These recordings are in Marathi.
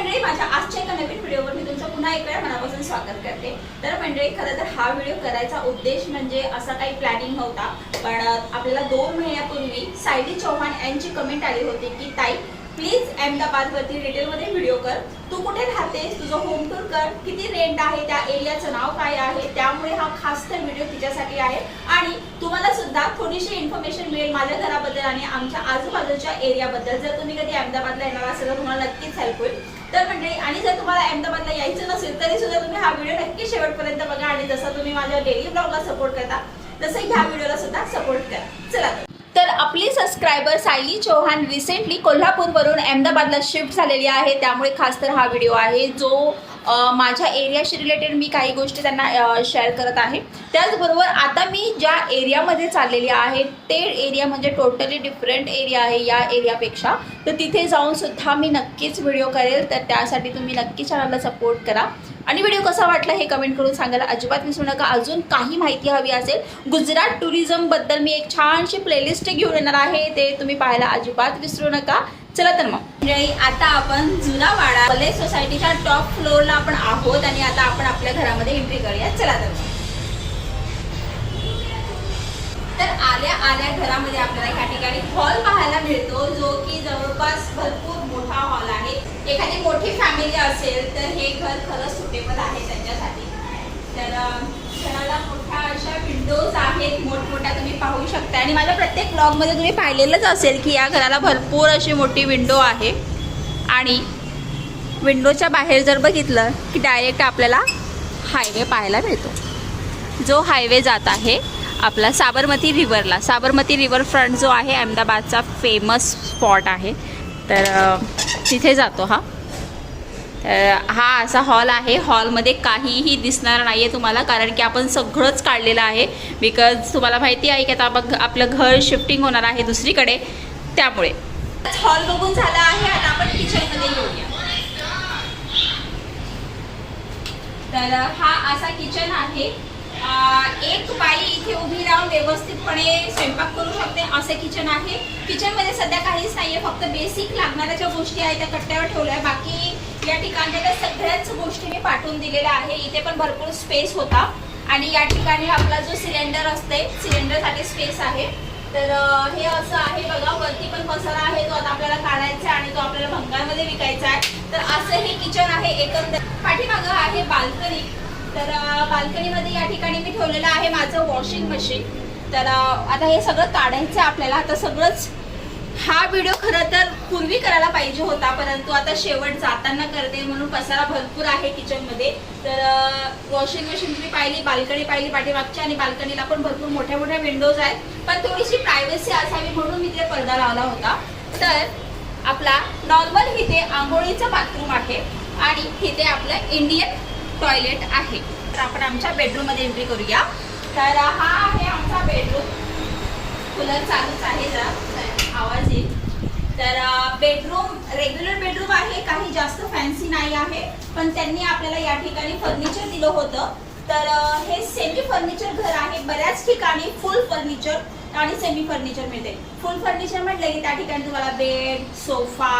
मंडळी माझ्या आजच्या एका नवीन व्हिडिओवर मी तुमचं पुन्हा एक वेळा मनापासून स्वागत करते. तर मंडळी खरं तर हा व्हिडिओ करायचा उद्देश म्हणजे असा काही प्लॅनिंग नव्हता. पण आपल्याला दोन महिन्यापूर्वी सायली चौहान यांची कमेंट आली होती की ताई प्लीज अहमदाबादवरती रिटेलमध्ये डिटेलमध्ये व्हिडिओ कर. तू कुठे राहतेस? तुझं होम टूर कर. किती रेंट आहे? त्या एरियाचं नाव काय आहे? त्यामुळे हा खास तर व्हिडिओ तिच्यासाठी आहे. आणि तुम्हाला सुद्धा थोडीशी इन्फॉर्मेशन मिळेल माझ्या घराबद्दल आणि आमच्या आजूबाजूच्या एरियाबद्दल जर तुम्ही कधी अहमदाबादला येणार असेल तर तुम्हाला नक्कीच हेल्प होईल. तर म्हणजे आणि जर तुम्हाला अहमदाबादला यायचं नसेल तरी सुद्धा तुम्ही हा व्हिडिओ नक्की शेवटपर्यंत बघा आणि जसं तुम्ही माझ्या डेली ब्लॉगला सपोर्ट करता तसं ह्या व्हिडिओला सुद्धा सपोर्ट करा चला तर. आपली सबस्क्रायबर सायली चौहान रिसेंटली कोल्हापूरवरून अहमदाबादला शिफ्ट झालेली आहे त्यामुळे खास तर हा व्हिडिओ आहे जो माझ्या एरियाशी रिलेटेड मी काही गोष्टी त्यांना शेअर करत आहे. त्याचबरोबर आता मी ज्या एरियामध्ये चाललेली आहे ते एरिया म्हणजे टोटली डिफरंट एरिया आहे या एरियापेक्षा तर तिथे जाऊन सुद्धा मी नक्कीच व्हिडिओ करेल. तर त्यासाठी तुम्ही नक्की चॅनलला सपोर्ट करा. आणि व्हिडिओ कसा वाटला हे कमेंट करून सांगायला अजिबात विसरू नका. अजून काही माहिती हवी असेल गुजरात टुरिझमबद्दल मी एक छानशी प्लेलिस्ट घेऊन येणार आहे. ते तुम्ही पाहायला अजिबात विसरू नका. चला तर मग. आता आपण जुना कॉलेज सोसायटीच्या टॉप फ्लोअरला आपण आहोत आणि आता आपण आपल्या घरामध्ये एंट्री करूया. चला तर तर आल्या आल्या घरामध्ये आपल्याला ह्या ठिकाणी हॉल पाहायला मिळतो जो की जवळपास भरपूर मोठा हॉल आहे. एखादी मोठी फॅमिली असेल तर हे घर खरंच सुटेबल आहे त्यांच्यासाठी. तर घराला मोठ्या अशा विंडोज आहेत मोठमोठ्या तुम्ही पाहू शकता. आणि माझ्या प्रत्येक ब्लॉगमध्ये तुम्ही पाहिलेलंच असेल की या घराला भरपूर अशी मोठी विंडो आहे. आणि विंडोच्या बाहेर जर बघितलं की डायरेक्ट आपल्याला हायवे पाहायला मिळतो. जो हायवे जात आहे आपला साबरमती रिव्हरला साबरमती रिव्हर फ्रंट जो आहे अहमदाबादचा फेमस स्पॉट आहे. तर तिथे जातो हा. तर हा असा हॉल आहे. हॉलमध्ये काहीही दिसणार नाही आहे तुम्हाला कारण की आपण सगळंच काढलेलं आहे. बिकॉज तुम्हाला माहिती आहे की आता आपण आपलं घर शिफ्टिंग होणार आहे दुसरीकडे. त्यामुळे. हॉल बघून झाला आहे आता आपण किचनमध्ये येऊया. तर हा असा किचन आहे. एक बाई इथे उभी राहून व्यवस्थितपणे स्वयंपाक करू शकते असे किचन आहे. किचनमध्ये सध्या काहीच नाही आहे फक्त बेसिक लागणाऱ्या ज्या गोष्टी आहेत त्या कट्ट्यावर ठेवल्या आहे. बाकी या ठिकाणच्या त्या सगळ्याच गोष्टी मी पाठवून दिलेल्या आहे. इथे पण भरपूर स्पेस होता. आणि या ठिकाणी आपला जो सिलेंडर असते सिलेंडरसाठी स्पेस आहे. तर हे असं आहे बघा वरती पण पसारा आहे तो आता आपल्याला काढायचा आहे आणि तो आपल्याला भंगारमध्ये विकायचा आहे. तर असं हे किचन आहे एकंदर. पाठीमागं आहे बाल्कनी तर बाल्कनीमध्ये या ठिकाणी मी ठेवलेलं आहे माझं वॉशिंग मशीन तर आता हे सगळं काढायचं आहे आपल्याला. आता सगळंच हा व्हिडिओ खरं तर पूर्वी करायला पाहिजे होता परंतु आता शेवट जाताना करते म्हणून पसारा भरपूर आहे किचनमध्ये तर वॉशिंग मशीन तुम्ही पाहिली बाल्कनी पाहिली पाठीमागची आणि बाल्कनीला पण भरपूर मोठ्या मोठ्या विंडोज आहेत. पण थोडीशी प्रायव्हसी असावी म्हणून मी तिथे पडदा लावला होता. तर आपला नॉर्मल इथे आंघोळीचं बाथरूम आहे आणि इथे आपलं इंडियन टॉयलेट आहे. तर आपण आमच्या बेडरूममध्ये एंट्री करूया. तर हा आहे आमचा बेडरूम कूलर चालूच आहे जरा. आवाज येईल. तर बेडरूम रेग्युलर बेडरूम आहे. काही जास्त फॅन्सी नाही आहे. पण त्यांनी आपल्याला या ठिकाणी फर्निचर दिलं होतं. तर हे सेमी फर्निचर घर आहे. बऱ्याच ठिकाणी फुल फर्निचर आणि सेमी फर्निचर मिळते. फुल फर्निचर म्हटलं की त्या ठिकाणी तुम्हाला बेड सोफा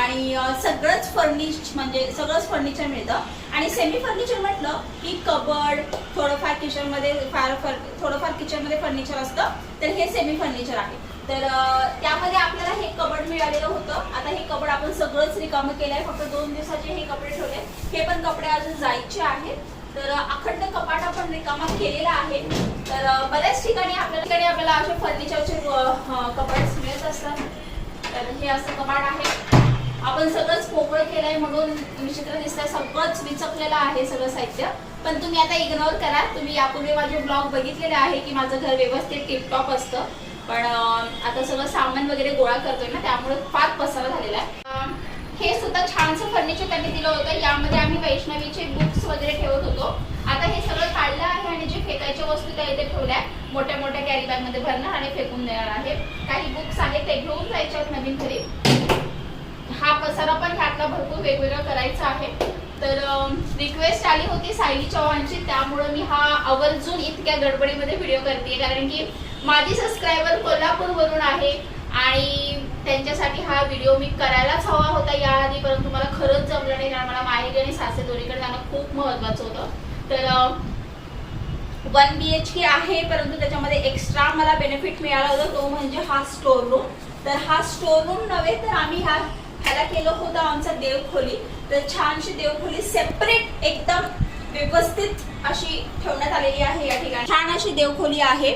आणि सगळंच फर्निश म्हणजे सगळंच फर्निचर मिळतं. आणि सेमी फर्निचर म्हटलं की कबड थोडंफार किचनमध्ये फार फर थोडंफार किचनमध्ये फर्निचर असतं. तर हे सेमी फर्निचर आहे. तर त्यामध्ये आपल्याला हे कबड मिळालेलं होतं. आता हे कबड आपण सगळंच रिकामं केलं आहे फक्त दोन दिवसाचे हे कपडे ठेवले हे पण कपडे अजून जायचे आहेत. अखंड कपाट आपण रिकामा केलेला आहे. तर बऱ्याच ठिकाणी आपल्या ठिकाणी आपल्याला असे फर्निचरचे कपाट मिळत असतात. तर हे असं कपाट आहे. आपण सगळंच पोकळ केलंय म्हणून विचित्र दिसतंय. सगळंच विचकलेलं आहे सगळं साहित्य. पण तुम्ही आता इग्नोर करा. तुम्ही यापूर्वी माझे ब्लॉग बघितलेले आहे की माझं घर व्यवस्थित टिपटॉप असतं. पण आता सगळं सामान वगैरे गोळा करतोय ना त्यामुळे फार पसारा झालेला आहे. हे सुद्धा छानसं फर्निचर त्यांनी दिलं होतं. यामध्ये आम्ही वैष्णवीचे बुक्स वगैरे ठेवत होतो. आता हे सगळं काढलं आहे आणि जे फेकायच्या वस्तू त्या इथे ठेवल्या मोठ्या मोठ्या कॅरी बॅगमध्ये भरणार आणि फेकून देणार आहे. काही बुक्स आहेत ते घेऊन जायचे आहेत नवीन घरी. हा पसारा पण ह्यातला भरपूर वेगवेगळा करायचा आहे. तर रिक्वेस्ट आली होती सायली चव्हाणची त्यामुळे मी हा आवर्जून इतक्या गडबडीमध्ये व्हिडिओ करते कारण की माझी सबस्क्रायबर कोल्हापूरवरून आहे आणि त्यांच्यासाठी हा व्हिडिओ मी करायलाच हवा होता याआधी परंतु मला खरंच जमलं नाही. कारण मला माहेरी आणि सासे दोन्हीकडे जाणं खूप महत्वाचं होतं. तर वन बी एच के आहे परंतु त्याच्यामध्ये एक्स्ट्रा मला बेनिफिट मिळाला होता तो म्हणजे हा स्टोर रूम तर हा स्टोर रूम नव्हे तर आम्ही ह्या ह्याला केलं होतं आमचा देवखोली. तर छानशी देवखोली सेपरेट एकदम व्यवस्थित अशी ठेवण्यात आलेली आहे या ठिकाणी. छान अशी देवखोली आहे.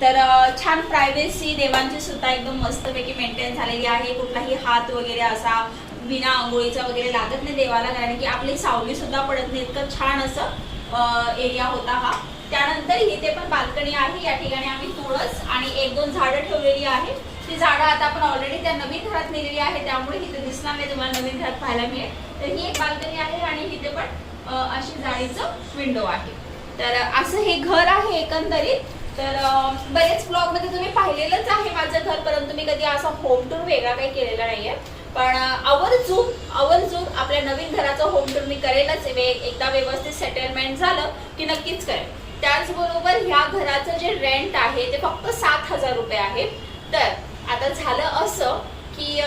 तर छान प्रायव्हेसी देवांची सुद्धा एकदम मस्तपैकी मेंटेन झालेली आहे. कुठलाही हात वगैरे असा विना आंघोळीचा वगैरे लागत नाही देवाला कारण की आपली सावली सुद्धा पडत नाही इतकं छान असं एरिया होता हा. त्यानंतर इथे पण बाल्कनी आहे. या ठिकाणी आम्ही तुळस आणि एक दोन झाडं ठेवलेली आहे ती झाडं आता आपण ऑलरेडी त्या नवीन घरात नेलेली आहे त्यामुळे इथे दिसणार नाही तुम्हाला नवीन घरात पाहायला मिळेल. तर ही एक बाल्कनी आहे आणि इथे पण अशी जाळीचं विंडो आहे. तर असं हे घर आहे एकंदरीत. तर बरेच ब्लॉगमध्ये तुम्ही पाहिलेलंच आहे माझं घर परंतु मी कधी असा होम टूर वेगळा काही केलेला नाहीये. पण आवर्जून आवर्जून आपल्या नवीन घराचं होम टूर मी करेलच. वे- एकदा व्यवस्थित सेटलमेंट झालं की नक्कीच करेल त्याचबरोबर ह्या घराचं जे रेंट आहे ते फक्त सात हजार रुपये आहे. तर आता झालं असं की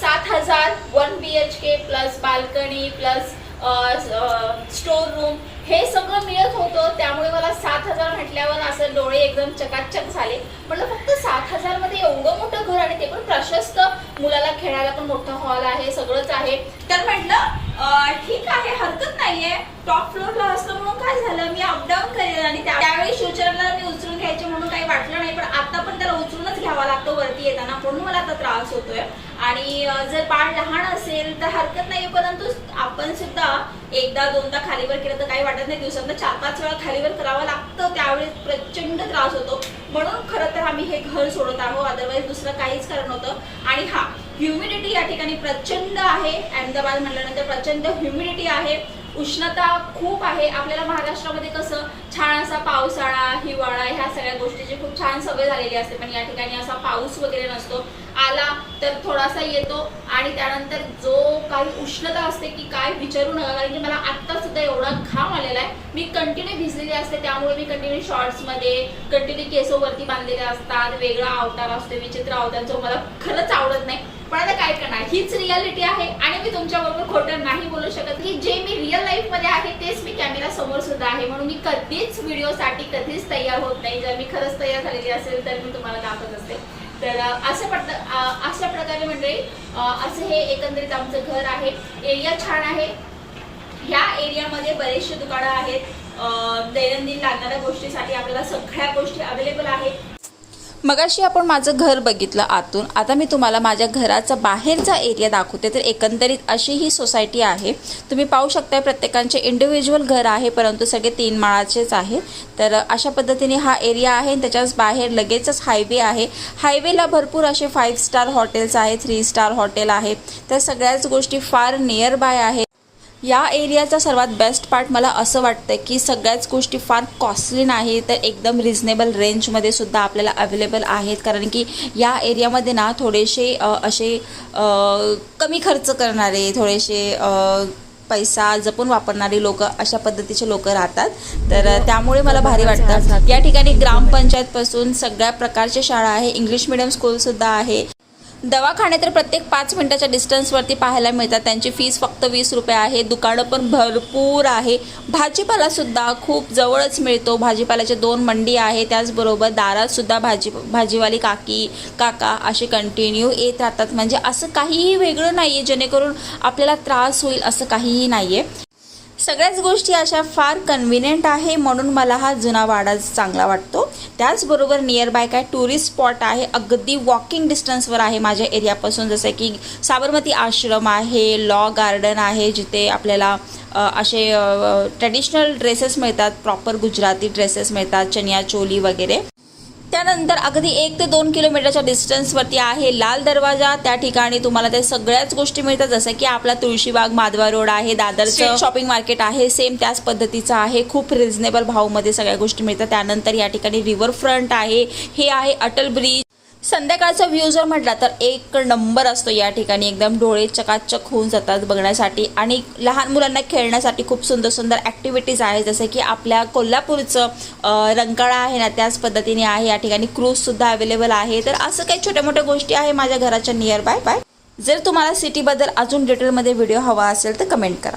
सात हजार one B H K plus balcony plus store room हे सगळं मिळत होतं. त्यामुळे मला सात हजार म्हटल्यावर असं डोळे एकदम चकाचक झाले. म्हटलं फक्त सात हजारमध्ये एवढं मोठं घर आणि ते पण प्रशस्त. मुलाला खेळायला पण मोठा हॉल आहे सगळंच आहे. तर म्हटलं ठीक आहे हरकत नाहीये. टॉप फ्लोअरला असलं म्हणून काय झालं? मी अपडाऊन करेल आणि त्या- त्यावेळी फ्युचरला मी उचलून घ्यायचे म्हणून काही वाटलं नाही. पण आता पण त्याला उचलूनच घ्यावा लागतो वरती येताना. म्हणून मला आता त्रास होतोय. आणि जर बाळ लहान असेल तर हरकत नाही परंतु आपण सुद्धा एकदा दोनदा खालीवर केलं तर काही वाटत नाही. दिवसांना चार पाच वेळा खालीवर करावं लागतं. त्यावेळेस प्रचंड त्रास होतो. म्हणून खरं तर आम्ही हे घर सोडत आहोत. अदरवाईज दुसरं काहीच कारण नव्हतं. आणि हा ह्युमिडिटी या ठिकाणी प्रचंड आहे. अहमदाबाद म्हटल्यानंतर प्रचंड ह्युमिडिटी आहे. उष्णता खूप आहे. आपल्याला महाराष्ट्रामध्ये कसं छान असा पावसाळा हिवाळा ह्या सगळ्या गोष्टीची खूप छान सवय झालेली असते. पण या ठिकाणी असा पाऊस वगैरे नसतो. आला तर थोडासा येतो. आणि त्यानंतर जो काही उष्णता असते की काय विचारू नका कारण की मला आत्ता सुद्धा एवढा घाम आलेला आहे. मी कंटिन्यू भिजलेली असते त्यामुळे मी कंटिन्यू शॉर्ट्समध्ये कंटिन्यू केसोवरती बांधलेले असतात वेगळा अवतार असतो विचित्र अवतार जो मला खरंच आवडत नाही. पण आता काय करणार? हीच रियालिटी आहे आणि मी तुमच्याबरोबर खोटं नाही बोलू शकत. की जे मी रिअल लाईफमध्ये आहे तेच मी कॅमेरा समोर सुद्धा आहे. म्हणून मी कधीच व्हिडिओसाठी कधीच तयार होत नाही. जर मी खरंच तयार झालेली असेल तर मी तुम्हाला दाखवत असते. तर अशा पट अशा प्रकारे म्हणजे असं हे एकंदरीत आमचं घर आहे. एरिया छान आहे. ह्या एरियामध्ये बरेचसे दुकानं आहेत. दैनंदिन लागणाऱ्या गोष्टीसाठी आपल्याला सगळ्या गोष्टी अवेलेबल आहेत. मगाशी आपण माझं घर बघितलं आतून. आता मी तुम्हाला माझ्या घराचा बाहेरचा एरिया दाखवते. तर एकंदरीत अशी ही सोसायटी आहे. तुम्ही पाहू शकता प्रत्येकांचे इंडिव्हिज्युअल घर आहे परंतु सगळे तीन माळाचेच आहेत तर अशा पद्धतीने हा एरिया आहे आणि त्याच्याच बाहेर लगेचच हायवे आहे. हायवेला भरपूर असे फाईव्ह स्टार हॉटेल्स आहे थ्री स्टार हॉटेल आहे. त्या सगळ्याच गोष्टी फार नियर बाय आहेत. या एरियाचा सर्वात बेस्ट पार्ट मला असं वाटतं की सगळ्याच गोष्टी फार कॉस्टली नाही तर एकदम रिझनेबल रेंजमध्ये सुद्धा आपल्याला अवेलेबल आहेत. कारण की या एरियामध्ये ना थोडेसे असे कमी खर्च करणारे थोडेसे पैसा जपून वापरणारी लोक अशा पद्धतीचे लोक राहतात. तर त्यामुळे मला भारी वाटतं. या ठिकाणी ग्रामपंचायतपासून सगळ्या प्रकारच्या शाळा आहे. इंग्लिश मिडियम स्कूलसुद्धा आहे. दवाखाने तर प्रत्येक पाच मिनटाच्या डिस्टन्सवरती पाहायला मिळतात. त्यांची फीस फक्त वीस रुपये आहे. दुकानं पण भरपूर आहे. भाजीपालासुद्धा खूप जवळच मिळतो. भाजीपाल्याचे दोन मंडी आहे त्याचबरोबर दारातसुद्धा भाजी भाजीवाली काकी काका असे कंटिन्यू येत राहतात. म्हणजे असं काहीही वेगळं नाही आहे जेणेकरून आपल्याला त्रास होईल असं काहीही नाही आहे सगळ्याच गोष्टी अशा फार कन्व्हिनियंट आहे म्हणून मला हा जुना वाडा चांगला वाटतो. त्याचबरोबर नियर बाय काय टुरिस्ट स्पॉट आहे अगदी वॉकिंग डिस्टन्सवर आहे माझ्या एरियापासून जसं की साबरमती आश्रम आहे लॉ गार्डन आहे जिथे आपल्याला असे ट्रेडिशनल ड्रेसेस मिळतात प्रॉपर गुजराती ड्रेसेस मिळतात चनिया चोली वगैरे. त्यानंतर अगदी एक ते दोन किलोमीटरच्या डिस्टन्सवरती आहे लाल दरवाजा. त्या ठिकाणी तुम्हाला ते सगळ्याच गोष्टी मिळतात. जसं की आपला तुळशीबाग माधवा रोड आहे दादरचं शॉपिंग मार्केट आहे. सेम त्याच पद्धतीचं आहे. खूप रिझनेबल भावमध्ये सगळ्या गोष्टी मिळतात. त्यानंतर या ठिकाणी रिव्हर फ्रंट आहे. हे आहे अटल ब्रिज संध्याकाळचा व्ह्यू जर म्हटला तर एक नंबर असतो या ठिकाणी. एकदम डोळे चकाचक होऊन जातात बघण्यासाठी. आणि लहान मुलांना खेळण्यासाठी खूप सुंदर सुंदर ॲक्टिव्हिटीज आहेत. जसं की आपल्या कोल्हापूरचं रंकाळा आहे ना त्याच पद्धतीने आहे. या ठिकाणी क्रूजसुद्धा अवेलेबल आहे. तर असं काही छोट्या मोठ्या गोष्टी आहे माझ्या घराच्या नियर बाय बाय जर तुम्हाला सिटीबद्दल अजून डिटेलमध्ये व्हिडिओ हवा असेल तर कमेंट करा.